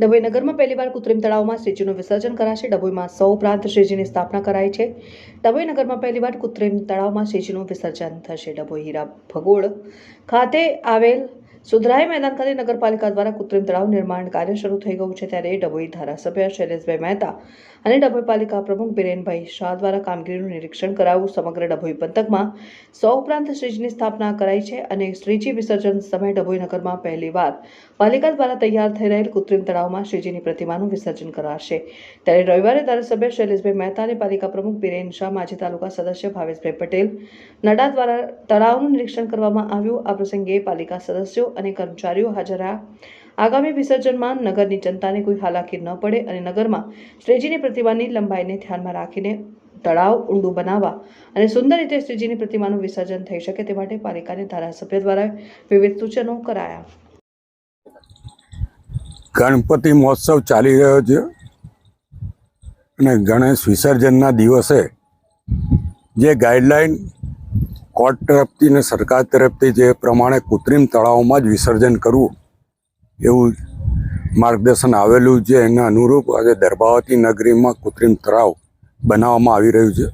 ડભોઈ નગરમાં પહેલીવાર કૃત્રિમ તળાવમાં શ્રીજીનું વિસર્જન કરાશે. ડભોઈમાં સૌ ઉપરાંત શ્રીજીની સ્થાપના કરાઈ છે. ડભોઈ નગરમાં પહેલીવાર કૃત્રિમ તળાવમાં શ્રીજીનું વિસર્જન થશે. ડભોઈ હીરા ભગોળ ખાતે આવેલ સુધરાઈ મેદાન ખાતે નગરપાલિકા દ્વારા કૃત્રિમ તળાવ નિર્માણ કાર્ય શરૂ થઈ ગયું છે ત્યારે ડભોઈ ધારાસભ્ય શૈલેષભાઈ મહેતા અને ડભોઈ પાલિકા પ્રમુખ બિરેનભાઈ શાહ દ્વારા કામગીરીનું નિરીક્ષણ કરાવ્યું સમગ્ર ડભોઈ પંથકમાં સો ઉપરાંત શ્રીજીની સ્થાપના કરાઈ છે અને શ્રીજી વિસર્જન સમયે ડભોઈ નગરમાં પહેલીવાર પાલિકા દ્વારા તૈયાર થઈ રહેલ કૃત્રિમ તળાવમાં શ્રીજીની પ્રતિમાનું વિસર્જન કરાશે. ત્યારે રવિવારે ધારાસભ્ય શૈલેષભાઈ મહેતા અને પાલિકા પ્રમુખ બિરેન શાહ, માજી તાલુકા સદસ્ય ભાવેશભાઈ પટેલ, નડા દ્વારા તળાવનું નિરીક્ષણ કરવામાં આવ્યું. આ પ્રસંગે પાલિકા સદસ્યો અને કર્મચારીઓ હાજર રહ્યા. આગામી વિસર્જનમાં નગરની જનતાને કોઈ હાલાકી ન પડે અને નગરમાં શ્રીજીની પ્રતિમાની લંબાઈને ધ્યાનમાં રાખીને તળાવ ઊંડું બનાવવા અને સુંદર રીતે શ્રીજીની પ્રતિમાનું વિસર્જન થઈ શકે તે માટે પાલિકાને ધારાસભ્ય દ્વારા વિવિધ સૂચનો કરાયા. ગણપતિ મહોત્સવ ચાલી રહ્યો છે અને ગણેશ વિસર્જનના દિવસે જે ગાઈડલાઈન કોર્ટ તરફથી ને સરકાર તરફથી જે પ્રમાણે કૃત્રિમ તળાવમાં જ વિસર્જન કરવું, એવું માર્ગદર્શન આવેલું છે. એના અનુરૂપ આજે દરબાવતી નગરીમાં કૃત્રિમ તળાવ બનાવવામાં આવી રહ્યું છે.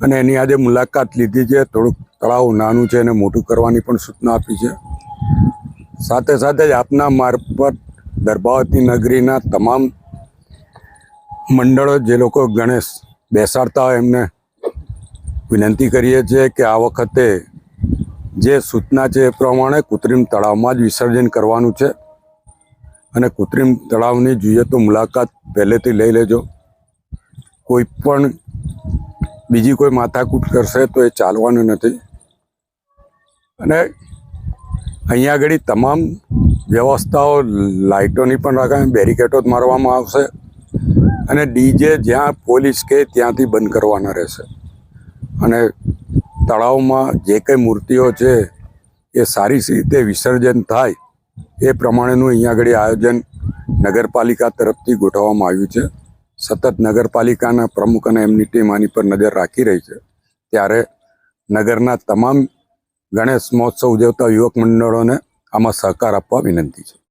અને એની આજે મુલાકાત લીધી છે. થોડુંક તળાવ નાનું છે અને મોટું કરવાની પણ સૂચના આપી છે. સાથે સાથે જ આપના મારફત દરબાવતી નગરીના તમામ મંડળો, જે લોકો ગણેશ બેસાડતા હોય એમને વિનંતી કરીએ છીએ કે આ વખતે જે સૂચના છે એ પ્રમાણે કૃત્રિમ તળાવમાં જ વિસર્જન કરવાનું છે. અને કૃત્રિમ તળાવની જોઈએ તો મુલાકાત પહેલેથી લઈ લેજો. કોઈ પણ બીજી કોઈ માથાકૂટ કરશે તો એ ચાલવાનું નથી. અને અહીંયા આગળ તમામ વ્યવસ્થાઓ લાઇટોની પણ રખાય બેરિકેટો જ મારવામાં આવશે. અને ડીજે જ્યાં પોલીસ કે ત્યાંથી બંધ કરવાના રહેશે. અને તળાવમાં જે કંઈ મૂર્તિઓ છે, એ સારી રીતે વિસર્જન થાય, એ પ્રમાણેનું અહીંયા આગળ આયોજન નગરપાલિકા તરફથી ગોઠવવામાં આવ્યું છે. સતત નગરપાલિકાના પ્રમુખ અને એમની ટીમ આની પર નજર રાખી રહી છે. ત્યારે નગરના તમામ ગણેશ મહોત્સવ ઉજવતા યુવક મંડળોને આમાં સહકાર આપવા વિનંતી છે.